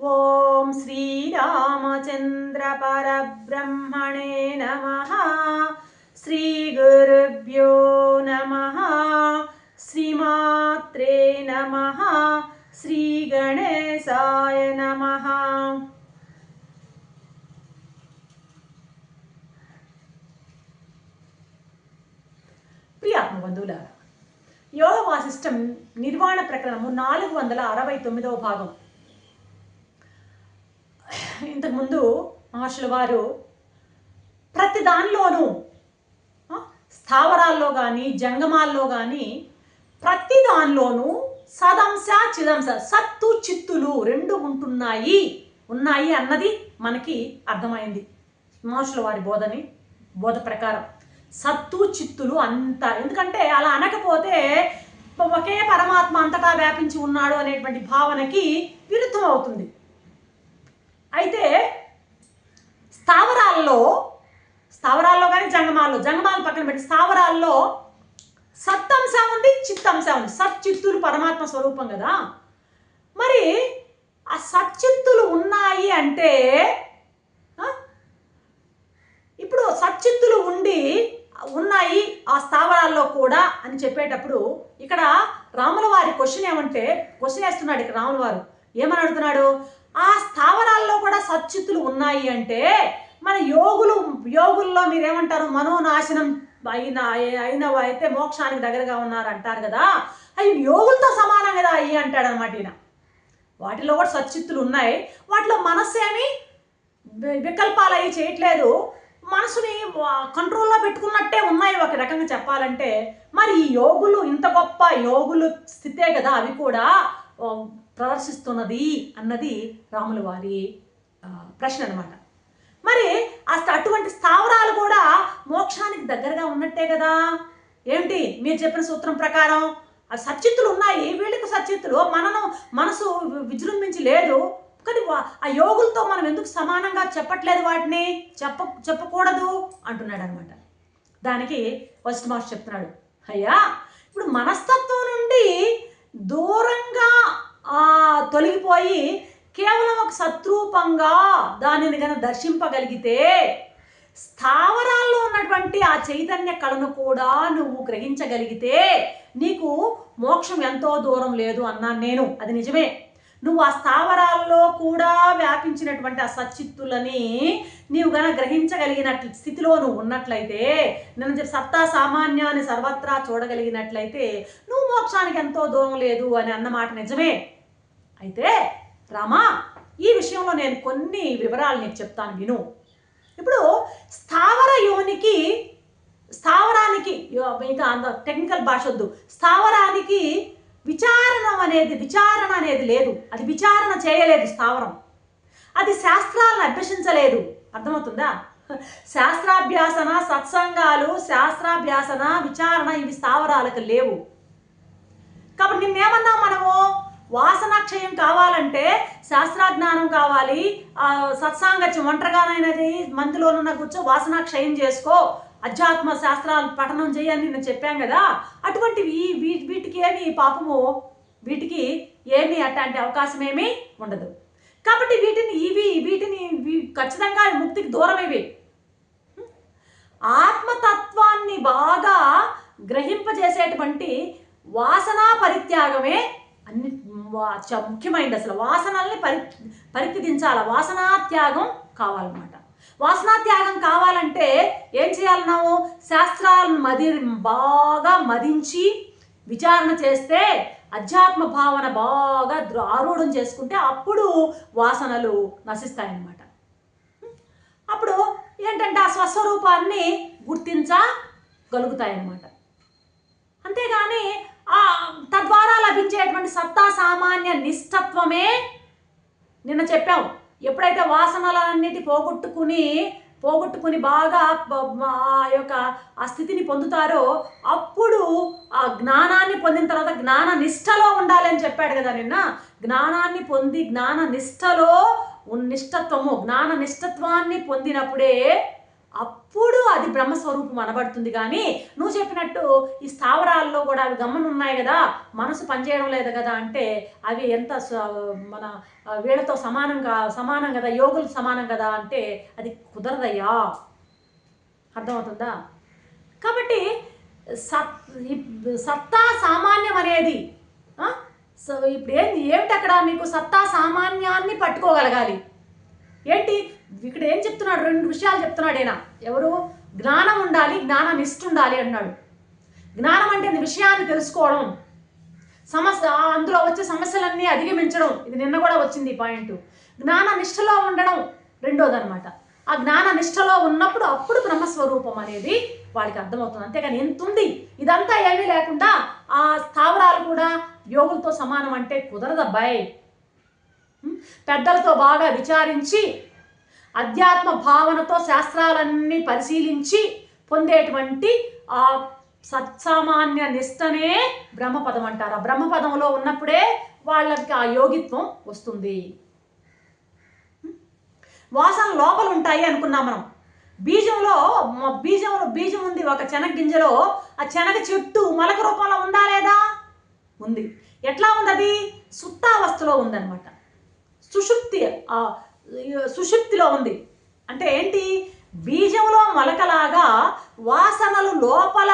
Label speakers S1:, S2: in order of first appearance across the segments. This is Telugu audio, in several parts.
S1: ఓం శ్రీరామచంద్ర పరబ్రహ్మణే నమ. శ్రీ గురుభ్యో నమ. శ్రీమాత్రే నమ. శ్రీ నమ. ప్రియాత్మ బంధువులారా యోగ వాసిష్టం నిర్వాణ ప్రకరణము నాలుగు వందల అరవై తొమ్మిదవ భాగం. ఇంతకుముందు మహర్షుల వారు ప్రతి దానిలోనూ స్థావరాల్లో కానీ జంగమాల్లో కానీ ప్రతి దానిలోనూ సదంశ చిదంశ సత్తు చిత్తులు రెండు ఉంటున్నాయి. ఉన్నాయి అన్నది మనకి అర్థమైంది. మహర్షుల వారి బోధని బోధ ప్రకారం. సత్తు చిత్తులు అంత ఎందుకంటే అలా అనకపోతే ఒకే పరమాత్మ అంతటా వ్యాపించి ఉన్నాడు అనేటువంటి భావనకి విరుద్ధం అవుతుంది. అయితే స్థావరాల్లో స్థావరాల్లో కానీ జంగమాల్లో జంగమాలు పక్కన పెట్టి స్థావరాల్లో సత్తంశ ఉంది చిత్తంశ ఉంది. సచ్చిత్తులు పరమాత్మ స్వరూపం కదా. మరి ఆ సచ్చిత్తులు ఉన్నాయి అంటే ఇప్పుడు సచ్చిత్తులు ఉండి ఉన్నాయి ఆ స్థావరాల్లో కూడా అని చెప్పేటప్పుడు ఇక్కడ రాముల వారి క్వశ్చన్ ఏమంటే క్వశ్చన్ వేస్తున్నాడు ఇక్కడ రాముల వారు ఏమని అడుగుతున్నాడు ఆ స్థావరాల్లో కూడా సచ్చిత్తులు ఉన్నాయి అంటే మన యోగులు యోగుల్లో మీరేమంటారు? మనోనాశనం అయిన అయిన అయితే మోక్షానికి దగ్గరగా ఉన్నారు అంటారు కదా? అవి యోగులతో సమానం కదా అయ్యి అంటాడు అనమాట ఈయన. వాటిలో కూడా సచ్చిత్తులు ఉన్నాయి. వాటిలో మనస్సు ఏమి వికల్పాలు అవి చేయట్లేదు. మనసుని కంట్రోల్లో పెట్టుకున్నట్టే ఉన్నాయి ఒక రకంగా చెప్పాలంటే. మరి ఈ యోగులు ఇంత గొప్ప యోగులు స్థితే కదా అవి కూడా. ప్రదర్శిస్తున్నది అన్నది రాముల వారి ప్రశ్న అనమాట మరి అసలు అటువంటి స్థావరాలు కూడా మోక్షానికి దగ్గరగా ఉన్నట్టే కదా? ఏమిటి? మీరు చెప్పిన సూత్రం ప్రకారం ఆ సచిత్తులు ఉన్నాయి వీళ్ళకి సచిత్తులు మనను మనసు విజృంభించి లేదు. కానీ వా- ఆ యోగులతో మనం ఎందుకు సమానంగా చెప్పట్లేదు వాటిని? చెప్ప చెప్పకూడదు అంటున్నాడు అనమాట దానికి ఫస్ట్ మాస్టర్ చెప్తున్నాడు అయ్యా ఇప్పుడు మనస్తత్వం నుండి తొలగిపోయి కేవలం ఒక సత్రూపంగా దానిని గన దర్శింపగలిగితే స్థావరాల్లో ఉన్నటువంటి ఆ చైతన్య కళను కూడా నువ్వు గ్రహించగలిగితే నీకు మోక్షం ఎంతో దూరం లేదు అన్నాను నేను. అది నిజమే. నువ్వు ఆ స్థావరాల్లో కూడా వ్యాపించినటువంటి ఆ సచ్చిత్తులని నీవు గన గ్రహించగలిగినట్లు స్థితిలో నువ్వు ఉన్నట్లయితే నేను చెప్పి సత్తా సామాన్యాన్ని సర్వత్రా చూడగలిగినట్లయితే నువ్వు మోక్షానికి ఎంతో దూరం లేదు అని అన్నమాట నిజమే. అయితే రామా ఈ విషయంలో నేను కొన్ని వివరాలు నీకు చెప్తాను విను. ఇప్పుడు స్థావర యోనికి స్థావరానికి ఇంకా అంత టెక్నికల్ భాష వద్దు. స్థావరానికి విచారణ అనేది విచారణ అనేది లేదు. అది విచారణ చేయలేదు స్థావరం. అది శాస్త్రాలను అభ్యసించలేదు. అర్థమవుతుందా? శాస్త్రాభ్యాసన సత్సంగాలు శాస్త్రాభ్యాసన విచారణ ఇవి స్థావరాలకు లేవు. కాబట్టి నిన్నేమన్నాం మనము? వాసనాక్షయం కావాలంటే శాస్త్రాజ్ఞానం కావాలి. సత్సాంగత్యం ఒంటరిగానైనది మందులోనున్న కూర్చో వాసనాక్షయం చేసుకో. అధ్యాత్మ శాస్త్రాలు పఠనం చేయని నేను చెప్పాను కదా. అటువంటివి వీ- వీటికి ఏమి పాపము? వీటికి ఏమి అట్లాంటి అవకాశం ఏమీ ఉండదు. కాబట్టి వీటిని ఇవి వీటిని ఖచ్చితంగా ముక్తికి దూరం ఇవి. ఆత్మతత్వాన్ని బాగా గ్రహింపజేసేటువంటి వాసనా పరిత్యాగమే అన్ని ముఖ్యమైనది అసలు. వాసనల్ని పరి పరిత్యజించాలి వాసనా త్యాగం కావాలన్నమాట. వాసనాత్యాగం కావాలంటే ఏం చేయాలన్నాము? శాస్త్రాలను మది బాగా మదించి విచారణ చేస్తే అధ్యాత్మ భావన బాగా ఆరూఢం చేసుకుంటే అప్పుడు వాసనలు నశిస్తాయన్నమాట. అప్పుడు ఏంటంటే ఆ స్వస్వరూపాన్ని గుర్తించగలుగుతాయన్నమాట. అంతేగాని ఆ తద్వారా లభించేటువంటి సత్తా సామాన్య నిష్టత్వమే నిన్న చెప్పాం. ఎప్పుడైతే వాసనలన్నిటి పోగొట్టుకుని పోగొట్టుకుని బాగా ఆ యొక్క ఆ స్థితిని పొందుతారో అప్పుడు ఆ జ్ఞానాన్ని పొందిన తర్వాత జ్ఞాన నిష్టలో ఉండాలని చెప్పాడు కదా నిన్న. జ్ఞానాన్ని పొంది జ్ఞాన నిష్టలో నిష్టత్వము జ్ఞాన నిష్టత్వాన్ని పొందినప్పుడే అప్పుడు అది బ్రహ్మస్వరూపం అనబడుతుంది కానీ నువ్వు చెప్పినట్టు ఈ స్థావరాల్లో కూడా అవి గమ్మనున్నాయి కదా మనసు పనిచేయడం లేదు కదా అంటే అవి ఎంత మన ఆ, వీళ్ళతో సమానంగా సమానం కదా యోగులు సమానం కదా అంటే అది కుదరదయ్యా. అర్థమవుతుందా? కాబట్టి సత్ సత్తా సామాన్యం అనేది సో ఇప్పుడు ఏం ఏమిటి అక్కడ మీకు సత్తా సామాన్యాన్ని పట్టుకోగలగాలి? ఏంటి? ఇక్కడ ఏం చెప్తున్నాడు? రెండు విషయాలు చెప్తున్నాడు ఈయన. ఎవరు? జ్ఞానం ఉండాలి జ్ఞాన నిష్ఠ ఉండాలి అన్నాడు జ్ఞానం అంటే విషయాన్ని తెలుసుకోవడం. సమస్య ఆ అందులో వచ్చే సమస్యలన్నీ అధిగమించడం. ఇది నిన్న కూడా వచ్చింది ఈ పాయింట్. జ్ఞాన నిష్ఠలో ఉండడం రెండోదన్నమాట. ఆ జ్ఞాన నిష్ఠలో ఉన్నప్పుడు అప్పుడు బ్రహ్మస్వరూపం అనేది వాడికి అర్థమవుతుంది. అంతేగాని ఎంత ఉంది ఇదంతా ఏమీ లేకుండా ఆ స్థావరాలు కూడా యోగులతో సమానం అంటే కుదరదబ్బాయి. ఉం? పెద్దలతో బాగా విచారించి అధ్యాత్మ భావనతో శాస్త్రాలన్నీ పరిశీలించి పొందేటువంటి ఆ సత్సామాన్య నిష్టనే బ్రహ్మపదం అంటారు. ఆ బ్రహ్మపదంలో ఉన్నప్పుడే వాళ్ళకి ఆ యోగిత్వం వస్తుంది. వాసన లోపలు ఉంటాయి అనుకున్నాం మనం. బీజంలో బీజంలో బీజం ఉంది ఒక శనగ గింజలో. ఆ చెనగ చెట్టు మొలక రూపంలో ఉందా లేదా? ఉంది. ఎట్లా ఉంది అది సుప్తావస్థలో ఉందన్నమాట. సుషుప్తి ఆ సుషుప్తిలో ఉంది. అంటే ఏంటి? బీజంలో మొలకలాగా వాసనలు లోపల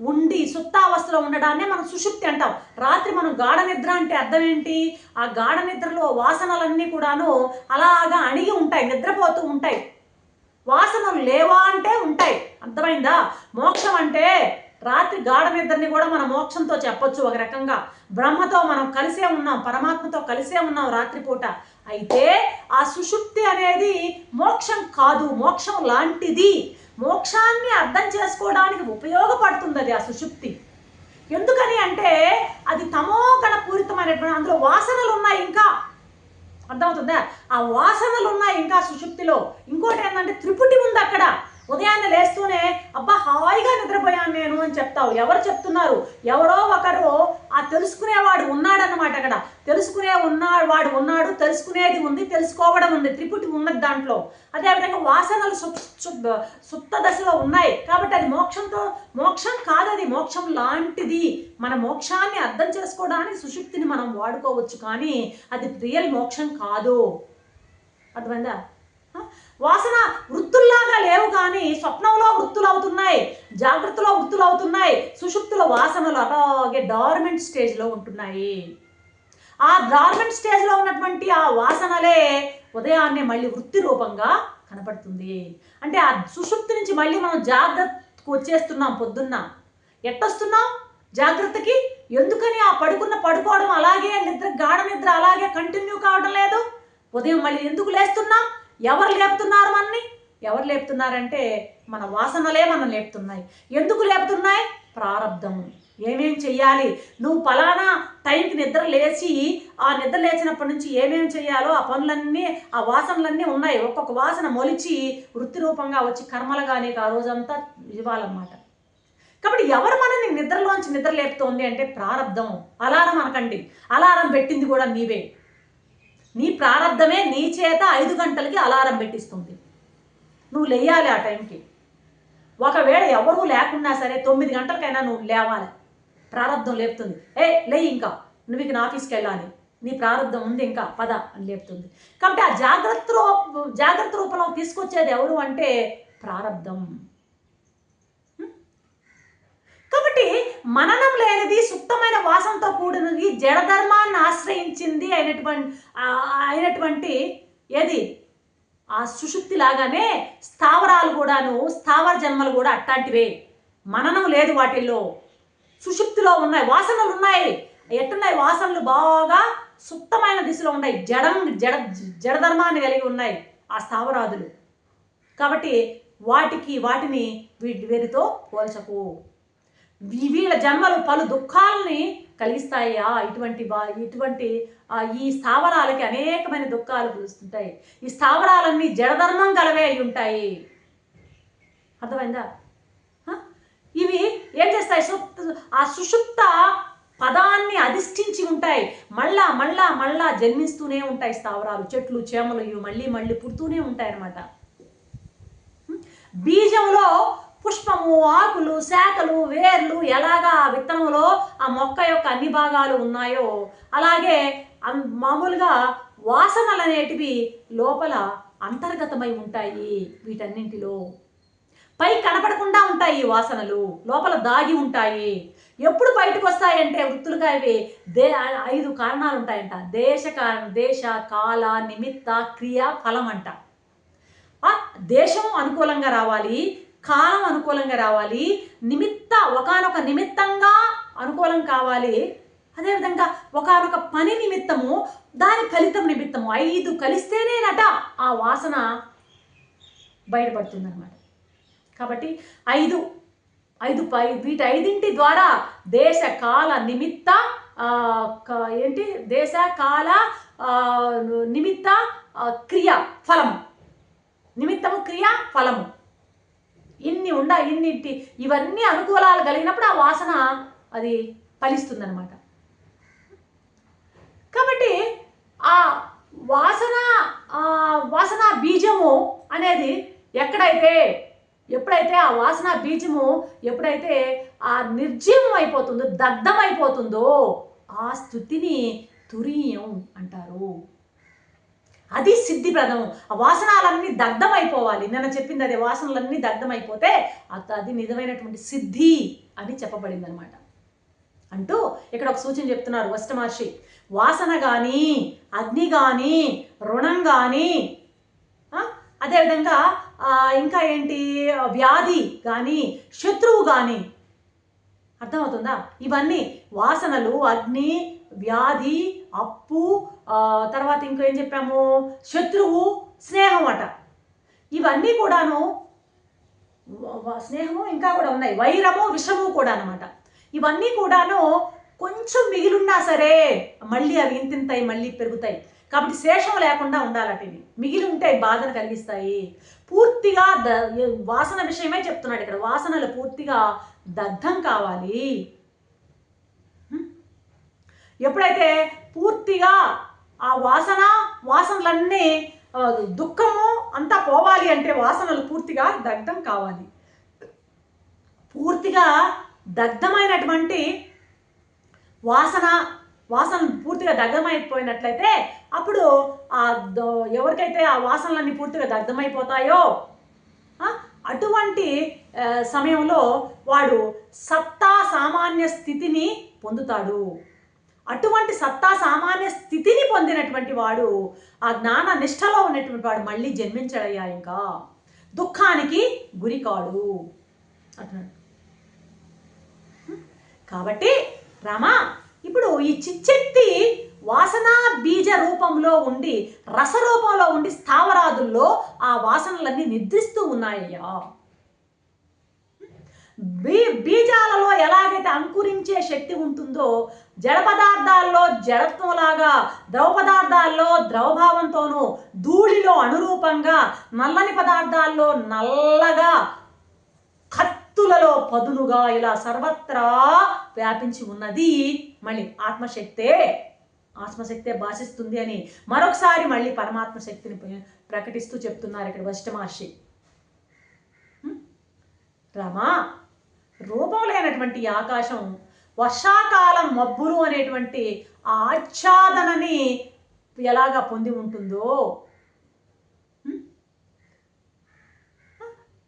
S1: ఉండి సుప్తావస్థలో ఉండడాన్నే మనం సుషుప్తి అంటాం. రాత్రి మనం గాఢ నిద్ర అంటే అర్థం ఏంటి? ఆ గాఢ నిద్రలో వాసనలన్నీ కూడాను అలాగా అణిగి ఉంటాయి నిద్రపోతూ ఉంటాయి. వాసనలు లేవా అంటే ఉంటాయి. అర్థమైందా? మోక్షం అంటే రాత్రి గాఢ నిద్రని కూడా మనం మోక్షంతో చెప్పొచ్చు ఒక రకంగా. బ్రహ్మతో మనం కలిసే ఉన్నాం పరమాత్మతో కలిసే ఉన్నాం రాత్రిపూట. అయితే ఆ సుషుప్తి అనేది మోక్షం కాదు మోక్షం లాంటిది. మోక్షాన్ని అర్థం చేసుకోవడానికి ఉపయోగపడుతుంది అది ఆ సుషుప్తి ఎందుకని అంటే అది తమోగణ పూరితమైనటువంటి అందులో వాసనలు ఉన్నాయి ఇంకా. అర్థమవుతుందా? ఆ వాసనలు ఉన్నాయి ఇంకా సుషుప్తిలో ఇంకోటి ఏంటంటే త్రిపుటి ఉంది అక్కడ. ఉదయాన్నే లేస్తూనే అబ్బా హాయిగా నిద్రపోయాను నేను అని చెప్తావు. ఎవరు చెప్తున్నారు? ఎవరో ఒకరు ఆ తెలుసుకునేవాడు ఉన్నాడన్నమాట అక్కడ. తెలుసుకునే ఉన్నాడు వాడు ఉన్నాడు తెలుసుకునేది ఉంది తెలుసుకోవడం ఉంది త్రిపుటి ఉన్నది దాంట్లో. అదేవిధంగా వాసనలు సు- సుప్త దశలో ఉన్నాయి. కాబట్టి అది మోక్షంతో మోక్షం కాదది మోక్షం లాంటిది. మన మోక్షాన్ని అర్థం చేసుకోవడానికి సుశుక్తిని మనం వాడుకోవచ్చు కానీ అది రియల్ మోక్షం కాదు. అర్థమైందా? వాసన వృత్తుల్లాగా లేవు కానీ స్వప్నంలో వృత్తులు అవుతున్నాయి జాగ్రత్తలో వృత్తులు అవుతున్నాయి సుషుప్తుల వాసనలు అలాగే డార్మెంట్ స్టేజ్లో ఉంటున్నాయి. ఆ డార్మెంట్ స్టేజ్లో ఉన్నటువంటి ఆ వాసనలే ఉదయాన్నే మళ్ళీ వృత్తి రూపంగా కనపడుతుంది. అంటే ఆ సుషుప్తి నుంచి మళ్ళీ మనం జాగ్రత్తకు వచ్చేస్తున్నాం పొద్దున్న. ఎట్టొస్తున్నాం? జాగ్రత్తకి? ఎందుకని ఆ పడుకున్న పడుకోవడం అలాగే నిద్ర గాఢ నిద్ర అలాగే కంటిన్యూ కావడం లేదు? ఉదయం మళ్ళీ ఎందుకు లేస్తున్నాం? ఎవరు లేపుతున్నారు మనని ఎవరు లేపుతున్నారంటే మన వాసనలే మనం లేపుతున్నాయి. ఎందుకు లేపుతున్నాయి? ప్రారంధం ఏమేం చెయ్యాలి? నువ్వు పలానా టైంకి నిద్ర లేచి ఆ నిద్ర లేచినప్పటి నుంచి ఏమేం చేయాలో ఆ పనులన్నీ ఆ వాసనలన్నీ ఉన్నాయి. ఒక్కొక్క వాసన మొలిచి వృత్తి రూపంగా వచ్చి కర్మలుగా నీకు ఆ రోజంతా ఇవ్వాలన్నమాట. కాబట్టి ఎవరు మనల్ని నిద్రలోంచి నిద్ర లేపుతోంది అంటే ప్రారంధం అలారం అనకండి. అలారం పెట్టింది కూడా నీవే. నీ ప్రారంధమే నీ చేత ఐదు గంటలకి అలారం పెట్టిస్తుంది. నువ్వు లేయాలి ఆ టైంకి. ఒకవేళ ఎవరూ లేకున్నా సరే తొమ్మిది గంటలకైనా నువ్వు లేవాలి. ప్రారంధం లేపుతుంది. ఏ లే ఇంకా. నువ్వు ఇక ఆఫీస్కి వెళ్ళాలి. నీ ప్రారంధం ఉంది ఇంకా. పద అని లేపుతుంది. కాబట్టి ఆ జాగ్రత్త రూ జాగ్రత్త రూపంలో తీసుకొచ్చేది ఎవరు అంటే ప్రారంధం కాబట్టి మననం లేనిది సుప్తమైన వాసనతో కూడినది జడధర్మాన్ని ఆశ్రయించింది అయినటువంటి అయినటువంటి ఏది? ఆ సుషుప్తి లాగానే స్థావరాలు కూడాను స్థావర జన్మలు కూడా అట్లాంటివే. మననం లేదు వాటిల్లో. సుషుప్తిలో ఉన్నాయి వాసనలు ఉన్నాయి. ఎట్టున్నాయి? వాసనలు బాగా సుప్తమైన దిశలో ఉన్నాయి. జడం జడ జడధర్మాన్ని కలిగి ఉన్నాయి ఆ స్థావరాదులు. కాబట్టి వాటికి వాటిని వీటి వీరితో పోల్చకు. వీళ్ళ జన్మలు పలు దుఃఖాలని కలిగిస్తాయా. ఇటువంటి బా ఇటువంటి ఆ, ఈ స్థావరాలకి అనేకమైన దుఃఖాలు కలుస్తుంటాయి ఈ స్థావరాలన్నీ జడధర్మం గలవే అయి ఉంటాయి. అర్థమైందా? ఇవి ఏం చేస్తాయి? ఆ సుషుప్త పదాన్ని అధిష్ఠించి ఉంటాయి. మళ్ళా మళ్ళా మళ్ళా జన్మిస్తూనే ఉంటాయి స్థావరాలు. చెట్లు చేమలు ఇవి మళ్ళీ మళ్ళీ పుడుతూనే ఉంటాయి అన్నమాట బీజంలో పుష్పము ఆకులు శాఖలు వేర్లు ఎలాగా ఆ విత్తనంలో ఆ మొక్క యొక్క అన్ని భాగాలు ఉన్నాయో అలాగే మామూలుగా వాసనలు అనేటివి లోపల అంతర్గతమై ఉంటాయి వీటన్నింటిలో. పై కనపడకుండా ఉంటాయి వాసనలు లోపల దాగి ఉంటాయి. ఎప్పుడు బయటకు వస్తాయంటే వృత్తులుగా ఇవి దే ఐదు కారణాలు ఉంటాయంట దేశ కారణం దేశ కాల నిమిత్త క్రియ ఫలం అంట దేశం అనుకూలంగా రావాలి కాలం అనుకూలంగా రావాలి. నిమిత్త ఒకానొక నిమిత్తంగా అనుకూలం కావాలి. అదేవిధంగా ఒకానొక పని నిమిత్తము దాని ఫలితం నిమిత్తము ఐదు కలిస్తేనేనట ఆ వాసన బయటపడుతుందన్నమాట. కాబట్టి ఐదు ఐదు పై వీటి ఐదింటి ద్వారా దేశ కాల నిమిత్త క- ఏంటి? దేశ కాల నిమిత్త క్రియ ఫలము. నిమిత్తము క్రియ ఫలము. ఇన్ని ఉండ ఇన్నింటి ఇవన్నీ అనుకూలాలు కలిగినప్పుడు ఆ వాసన అది ఫలిస్తుందనమాట కాబట్టి ఆ వాసన ఆ వాసన బీజము అనేది ఎక్కడైతే ఎప్పుడైతే ఆ వాసన బీజము ఎప్పుడైతే ఆ నిర్జీవం అయిపోతుందో దగ్ధమైపోతుందో అయిపోతుందో ఆ స్థుతిని తురియం అంటారు. అది సిద్ధిప్రదం ఆ వాసనాలన్నీ దగ్ధం అయిపోవాలి నిన్న చెప్పింది అదే వాసనలన్నీ దగ్ధం అయిపోతే అది నిజమైనటువంటి సిద్ధి అని చెప్పబడింది అనమాట అంటూ ఇక్కడ ఒక సూచన చెప్తున్నారు వస్ట మహర్షి. వాసన కానీ అగ్ని కానీ రుణం కానీ అదేవిధంగా ఇంకా ఏంటి వ్యాధి కానీ శత్రువు కానీ అర్థమవుతుందా? ఇవన్నీ వాసనలు అగ్ని వ్యాధి అప్పు తర్వాత ఇంకో ఏం చెప్పాము? శత్రువు స్నేహం అట. ఇవన్నీ కూడాను స్నేహము ఇంకా కూడా ఉన్నాయి. వైరము విషము కూడా అనమాట ఇవన్నీ కూడాను కొంచెం మిగిలిన్నా సరే మళ్ళీ అవి ఇంతింతాయి మళ్ళీ పెరుగుతాయి. కాబట్టి శేషం లేకుండా ఉండాలటివి మిగిలి ఉంటే బాధను కలిగిస్తాయి. పూర్తిగా ద వాసన విషయమే చెప్తున్నాడు ఇక్కడ. వాసనలు పూర్తిగా దగ్ధం కావాలి. ఎప్పుడైతే పూర్తిగా ఆ వాసన వాసనలన్నీ దుఃఖము అంతా పోవాలి అంటే వాసనలు పూర్తిగా దగ్ధం కావాలి. పూర్తిగా దగ్ధమైనటువంటి వాసన వాసన పూర్తిగా దగ్ధమైపోయినట్లయితే అప్పుడు ఆ ఎవరికైతే ఆ వాసనలన్నీ పూర్తిగా దగ్ధమైపోతాయో అటువంటి సమయంలో వాడు సత్తా సామాన్య స్థితిని పొందుతాడు. అటువంటి సత్తా సామాన్య స్థితిని పొందినటువంటి వాడు ఆ జ్ఞాన నిష్టలో ఉన్నటువంటి వాడు మళ్ళీ జన్మించడయ్యా ఇంకా. దుఃఖానికి గురికాడు. అంటున్నాడు కాబట్టి రామా ఇప్పుడు ఈ చిచ్చెత్తి వాసనా బీజ రూపంలో ఉండి రస రూపంలో ఉండి స్థావరాదుల్లో ఆ వాసనలన్నీ నిద్రిస్తూ ఉన్నాయ్యా. బీ బీజాలలో ఎలాగైతే అంకురించే శక్తి ఉంటుందో జడ పదార్థాల్లో జడత్వంలాగా ద్రవ పదార్థాల్లో ద్రవభావంతోనూ ధూళిలో అనురూపంగా నల్లని పదార్థాల్లో నల్లగా కత్తులలో పదునుగా ఇలా సర్వత్రా వ్యాపించి ఉన్నది మళ్ళీ ఆత్మశక్తే. ఆత్మశక్తే భాషిస్తుంది అని మరొకసారి మళ్ళీ పరమాత్మ శక్తిని ప్ర- ప్రకటిస్తూ చెప్తున్నారు ఇక్కడ వశిష్ఠ మహర్షి. రమా రూపం లేనటువంటి ఆకాశం వర్షాకాలం మబ్బులు అనేటువంటి ఆచ్ఛాదనని ఎలాగా పొంది ఉంటుందో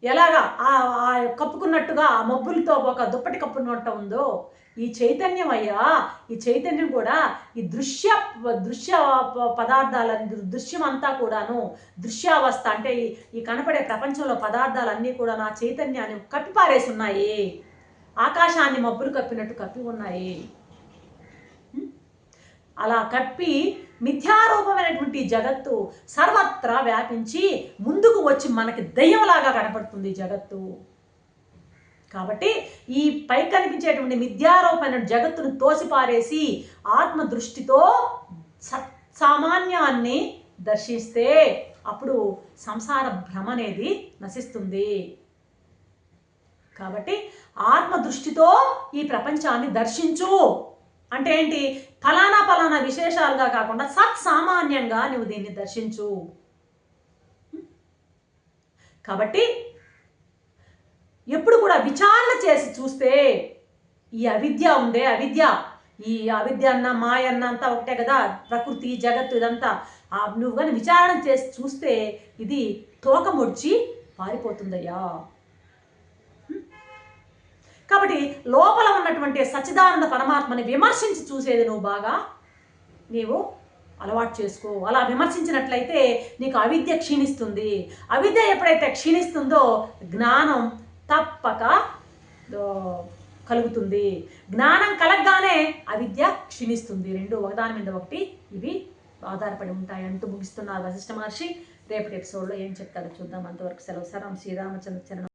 S1: ఎలాగా? ఆ ఆ కప్పుకున్నట్టుగా ఆ మబ్బులతో ఒక దుప్పటి కప్పుకున్నట్టు ఉందో ఈ చైతన్యం అయ్యా ఈ చైతన్యం కూడా ఈ దృశ్య దృశ్య పదార్థాల దృశ్యం అంతా కూడాను దృశ్యావస్థ అంటే ఈ కనపడే ప్రపంచంలో పదార్థాలన్నీ కూడా నా చైతన్యాన్ని కప్పిపారేసి ఉన్నాయి ఆకాశాన్ని మబ్బులు కప్పినట్టు కప్పి ఉన్నాయి అలా కప్పి మిథ్యారూపమైనటువంటి జగత్తు సర్వత్రా వ్యాపించి ముందుకు వచ్చి మనకి దయ్యంలాగా కనపడుతుంది జగత్తు. కాబట్టి ఈ పై కనిపించేటువంటి మిథ్యారూపమైన జగత్తును తోసిపారేసి ఆత్మ దృష్టితో సత్ సామాన్యాన్ని దర్శిస్తే అప్పుడు సంసార భ్రమ అనేది నశిస్తుంది. కాబట్టి ఆత్మ దృష్టితో ఈ ప్రపంచాన్ని దర్శించు. అంటే ఏంటి? ఫలానా ఫలానా విశేషాలుగా కాకుండా సత్ సామాన్యంగా నువ్వు దీన్ని దర్శించు. కాబట్టి ఎప్పుడు కూడా విచారణ చేసి చూస్తే ఈ అవిద్య ఉందే అవిద్య. ఈ అవిద్య అన్న మాయ అన్న అంతా ఒకటే కదా. ప్రకృతి జగత్తు ఇదంతా. ఆ నువ్వు కానీ విచారణ చేసి చూస్తే ఇది తోక ముడిచి పారిపోతుందయ్యా. కాబట్టి లోపల ఉన్నటువంటి సచ్చిదానంద పరమాత్మని విమర్శించి చూసేది నువ్వు బాగా. నీవు అలవాటు చేసుకో. అలా విమర్శించినట్లయితే నీకు అవిద్య క్షీణిస్తుంది. అవిద్య ఎప్పుడైతే క్షీణిస్తుందో జ్ఞానం తప్పక కలుగుతుంది. జ్ఞానం కలగగానే అవిద్య క్షీణిస్తుంది. రెండు ఒకదాని మీద ఒకటి ఇవి ఆధారపడి ఉంటాయి అంటూ ముగిస్తున్నారు వశిష్ఠ మహర్షి. రేపటి ఎపిసోడ్లో ఏం చెప్తారో చూద్దాం. అంతవరకు సెలవు. సరం శ్రీరామచంద్ర చరణం.